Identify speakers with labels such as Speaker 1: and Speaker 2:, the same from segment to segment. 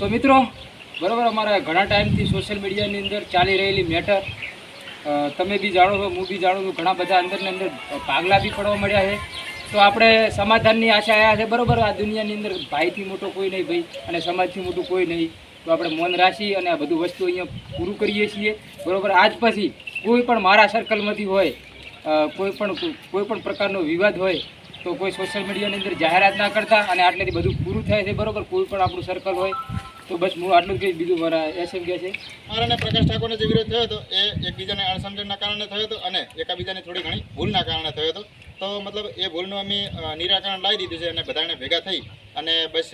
Speaker 1: તો મિત્રો, બરાબર, અમારા ઘણા ટાઈમથી સોશિયલ મીડિયાની અંદર ચાલી રહેલી મેટર તમે બી જાણો છો, હું બી જાણું છું, ઘણા બધા અંદરની અંદર ભાગલા બી પડવા મળ્યા છે. તો આપણે સમાધાનની આશા આવ્યા છે, બરાબર, આ દુનિયાની અંદર ભાઈથી મોટો કોઈ નહીં ભાઈ, અને સમાજથી મોટું કોઈ નહીં. તો આપણે મૌન રાખી અને આ બધું વસ્તુ અહીંયા પૂરું કરીએ છીએ. બરાબર, આજ પછી કોઈ પણ મારા સર્કલમાંથી હોય કોઈ પણ કોઈ પણ પ્રકારનો વિવાદ હોય, તો કોઈ સોશિયલ મીડિયાની અંદર જાહેરાત ના કરતા અને આટલેથી બધું પૂરું થાય છે, બરાબર, કોઈ પણ આપણું સર્કલ હોય તો બસ હું આટલું કહીશ બીજું મારા એસ એમ કહે છે
Speaker 2: અને પ્રકાશ ઠાકોરનો જે વિરોધ થયો હતો, એ એકબીજાને અણસમજણના કારણે થયો હતો અને એકાબીજાને થોડી ઘણી ભૂલના કારણે થયો હતો. તો મતલબ એ ભૂલનું અમે નિરાકરણ લાવી દીધું છે અને બધાને ભેગા થઈ અને બસ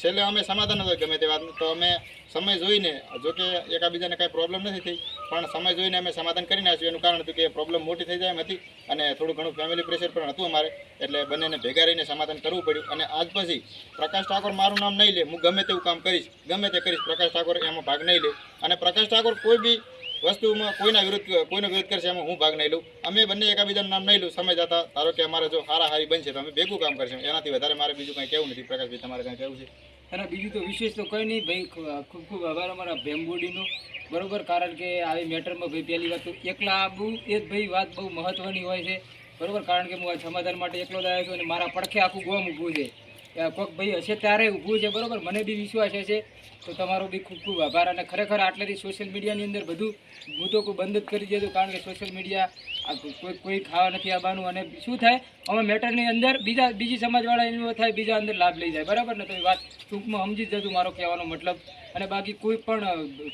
Speaker 2: છેલ્લે અમે સમાધાન હતો ગમે તે વાતનું. તો અમે સમય જોઈને, જો કે એકાબીજાને કાંઈ પ્રોબ્લેમ નથી થઈ, પણ સમય જોઈને અમે સમાધાન કરી નાખ્યું. એનું કારણ હતું કે પ્રોબ્લેમ મોટી થઈ જાય એમ હતી અને થોડું ઘણું ફેમિલી પ્રેશર પણ હતું અમારે, એટલે બંનેને ભેગા રહીને સમાધાન કરવું પડ્યું. અને આજ પછી પ્રકાશ ઠાકોર મારું નામ નહીં લે, હું ગમે તેવું કામ કરીશ, ગમે તે કરીશ પ્રકાશ ઠાકોર એમાં ભાગ નહીં લે. અને પ્રકાશ ઠાકોર કોઈ બી વસ્તુમાં કોઈના વિરુદ્ધ, કોઈનો વિરોધ કરશે એમાં હું ભાગ નહીં લઉં. અમે બંને એકાબીજાનું નામ નહીં લઉં. સમય જતા ધારો કે અમારે જો હારા હારી બનશે તો અમે ભેગું કામ કરશું. એનાથી વધારે મારે બીજું કંઈ કહેવું નથી. પ્રકાશભાઈ, તમારે કંઈ કહેવું છે?
Speaker 1: અને બીજું તો વિશેષ તો કંઈ નહીં. ભાઈ, ખૂબ ખૂબ આભાર અમારા ભેમબોડીનો બરાબર? કારણ કે આવી મેટરમાં ભાઈ પહેલી વાત તો એકલા આવવું એ જ ભાઈ વાત બહુ મહત્ત્વની હોય છે. બરાબર? કારણ કે હું સમાધાન માટે એકલો જ આવ્યો છું અને મારા પડખે આખું ગોમ ઊભું છે. કોઈક ભાઈ હશે ત્યારે ઊભું છે, બરાબર? મને બી વિશ્વાસ હશે. તો તમારો બી ખૂબ ખૂબ આભાર. અને ખરેખર આટલેથી સોશિયલ મીડિયાની અંદર બધું હું તો બંધ જ કરી દીધું કારણ કે સોશિયલ મીડિયા કોઈ કોઈ ખાવા નથી આવવાનું. અને શું થાય? અમે મેટરની અંદર બીજા, બીજી સમાજવાળા એનું થાય, બીજા અંદર લાભ લઈ જાય. બરાબર ને? તો એ વાત ટૂંકમાં સમજી જ જતું મારો કહેવાનો મતલબ. અને બાકી કોઈ પણ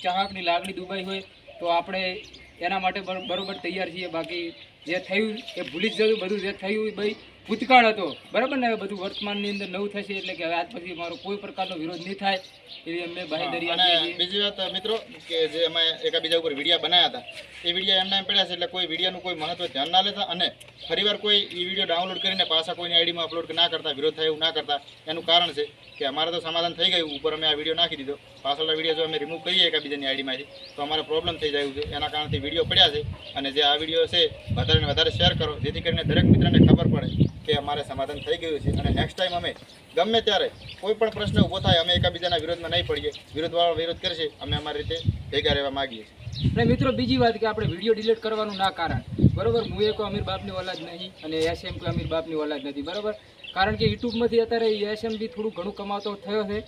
Speaker 1: ચાહકની લાગણી દુબાઈ હોય, તો આપણે એના માટે બર- બરોબર તૈયાર છીએ. બાકી જે થયું એ ભૂલી જ જતું બધું જે થયું એ ભાઈ ભૂતકાળ હતો. બરાબર ને? હવે બધું વર્તમાનની અંદર નવું થશે એટલે કે હવે આજ પછી મારો કોઈ પ્રકારનો વિરોધ નહીં થાય એવી અમે છીએ.
Speaker 2: બીજી વાત મિત્રો કે જે અમે એકાબીજા ઉપર વિડીયા બનાવ્યા હતા એ વિડીયા એમના એમ પડ્યા છે એટલે કોઈ વિડીયાનું કોઈ મહત્વ ધ્યાન ના લેતા અને ફરીવાર કોઈ એ વીડિયો ડાઉનલોડ કરીને પાછા કોઈની આઈડીમાં અપલોડ ના કરતા વિરોધ થાય એવું ના કરતા એનું કારણ છે કે અમારે તો સમાધાન થઈ ગયું ઉપર અમે આ વીડિયો નાખી દીધો. પાછળના વીડિયો જો અમે રિમૂવ કરીએ એકાબીજાની આઈડીમાંથી તો અમારે પ્રોબ્લેમ થઈ જાય છે. એના કારણથી વીડિયો પડ્યા છે અને જે આ વીડિયો છે વધારે ને વધારે શેર કરો, જેથી કરીને દરેક મિત્રને ખબર પડે કે અમારે સમાધાન થઈ ગયું છે. અને નેક્સ્ટ ટાઈમ અમે ગમે ત્યારે કોઈ પણ પ્રશ્ન ઊભો થાય, અમે એકબીજાના વિરોધમાં નહીં પડીએ. વિરોધવાળો વિરોધ કરશે, અમે અમારી રીતે ભેગા રહેવા માગીએ છીએ.
Speaker 1: અને મિત્રો, બીજી વાત કે આપણે વીડિયો ડિલીટ કરવાનું ના કારણ. બરોબર? હું એ કોઈ અમીર બાપની ઓલાદ નહીં અને એસએમ કોઈ અમીર બાપની ઓલાદ નથી. બરોબર? કારણ કે યુટ્યુબમાંથી અત્યારે એસએમ બી થોડું ઘણું કમાતો થયો છે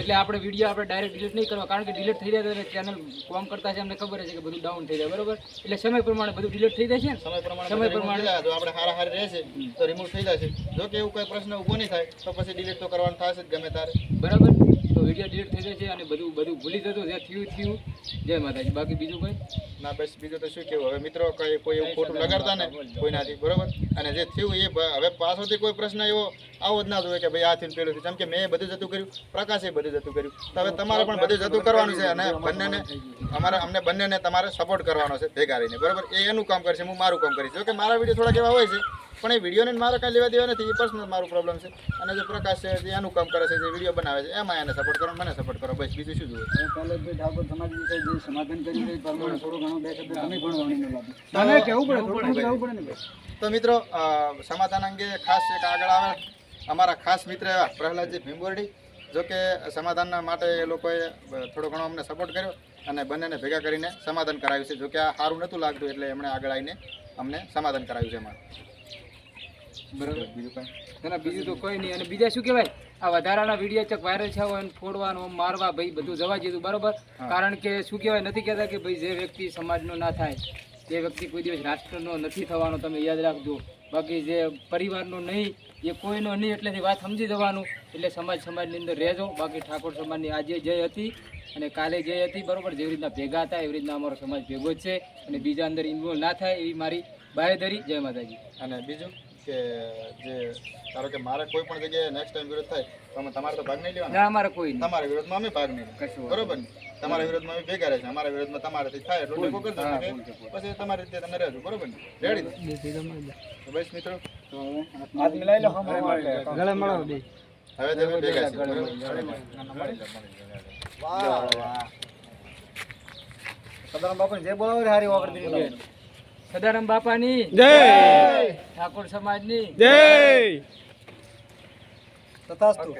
Speaker 1: એટલે આપણે વીડિયો આપણે ડાયરેક્ટ ડિલીટ નહીં કરવા કારણ કે ડિલીટ થઈ જાય તો ચેનલ કોમ કરતા છે અમને ખબર છે કે બધું ડાઉન થઈ જાય બરોબર? એટલે સમય પ્રમાણે બધું ડિલીટ થઈ જાય છે
Speaker 2: સમય પ્રમાણે
Speaker 1: સમય પ્રમાણે.
Speaker 2: આપણે હારા હારી રહેશે તો રિમૂવ થઈ જશે જો કે એવું કોઈ પ્રશ્ન ઊભો નહીં થાય તો પછી ડિલીટ તો કરવાનું થશે જ ગમે તારે
Speaker 1: બરાબર? તો વીડિયો ડિલીટ થઈ જાય છે અને બધું બધું ભૂલી જતું જે થયું થયું. જય માતાજી. બાકી બીજું કંઈ?
Speaker 2: ના બસ બીજું તો શું કેવું હવે મિત્રો કઈ કોઈ એવું ખોટું લગાડતા ને કોઈનાથી બરોબર? અને જે થયું એ હવે પાછળથી કોઈ પ્રશ્ન એવો આવો જ ના જોઈએ કે ભાઈ આ થયું પેલું જેમ કે મેં બધું જતું કર્યું પ્રકાશે બધું જતું કર્યું. તો હવે તમારે પણ બધું જતું કરવાનું છે અને બંનેને અમારે અમને બંનેને તમારે સપોર્ટ કરવાનો છે ભેગા રહીને. બરોબર? એ એનું કામ કરશે હું મારું કામ કરીશ. જો કે મારા વીડિયો થોડાક એવા હોય છે પણ એ વિડીયોને મારે કાંઈ લેવા દેવા નથી એ પર્સનલ મારું પ્રોબ્લેમ છે. અને જે પ્રકાશ છે જે એનું કામ કરે છે જે વીડિયો બનાવે છે એમાં એને સપોર્ટ કરો મને સપોર્ટ કરો બસ બીજું શું જોઈએ?
Speaker 3: કૈલાસભાઈ ઠાકોર સમાજ વિશે જે સમાધાન કર્યું છે એ થોડું ઘણું બે શબ્દ તમે પણ તમે કહેવું પડે? કહેવું પડે ને
Speaker 2: તો મિત્રો સમાધાન અંગે ખાસ એક આગળ આવે. અમારા ખાસ મિત્ર એવા પ્રહલાદજી ભીમબોરડી જો કે સમાધાન માટે એ લોકોએ થોડો ઘણો અમને સપોર્ટ કર્યો અને બંનેને ભેગા કરીને સમાધાન કરાવ્યું છે. જો કે આ સારું નહોતું લાગતું એટલે એમણે આગળ આવીને અમને સમાધાન કરાવ્યું છે અમારું
Speaker 1: બરાબર? બીજું કાંઈ ના બીજું તો કોઈ નહીં. અને બીજા શું કહેવાય? આ વધારાના વીડિયો ચક વાયરલ થયા હોય ફોડવાનું મારવા ભાઈ બધું જવા દીધું બરાબર? કારણ કે શું કહેવાય નથી કહેતા કે ભાઈ જે વ્યક્તિ સમાજનો ના થાય જે વ્યક્તિ કોઈ દિવસ રાષ્ટ્રનો નથી થવાનો તમે યાદ રાખજો. બાકી જે પરિવારનો નહીં એ કોઈનો નહીં એટલેથી વાત સમજી જવાનું. એટલે સમાજ સમાજની અંદર રહેજો. બાકી ઠાકોર સમાજની આજે જય હતી અને કાલે જય હતી બરોબર? જેવી રીતના ભેગા હતા એવી રીતના અમારો સમાજ ભેગો જ છે. અને બીજા અંદર ઇન્વોલ્વ ના થાય એવી મારી બાહેધરી જય માતાજી.
Speaker 2: અને બીજું? કે જે ધારો કે મારે કોઈ પણ જગ્યાએ નેક્સ્ટ ટાઈમ વિરોધ થાય તો અમે તમારે તો ભાગ નહીં લેવાનો.
Speaker 1: ના અમારે કોઈ નહીં.
Speaker 2: તમારા વિરોધમાં અમે ભાગ નહીં
Speaker 1: કશું
Speaker 2: બરોબર ને? તમારા વિરોધમાં અમે ભેગા રહેશે. અમારા વિરોધમાં તમારાથી થાય એટલું ટેકો કરજો પછી તમારી રીતે તમે રહેજો. બરોબર ને? રેડી તો બસ મિત્રો
Speaker 3: હવે હાથ મિલાવી લો ગળે મળો બે.
Speaker 2: હવે તમે ભેગા
Speaker 3: વાહ. વાહ. સદારામ બાપુ જે બોલાવો હારી દીધી.
Speaker 1: સદારામ બાપાની.
Speaker 3: જય.
Speaker 1: ઠાકોર સમાજની.
Speaker 3: જય. તથાસ્તુ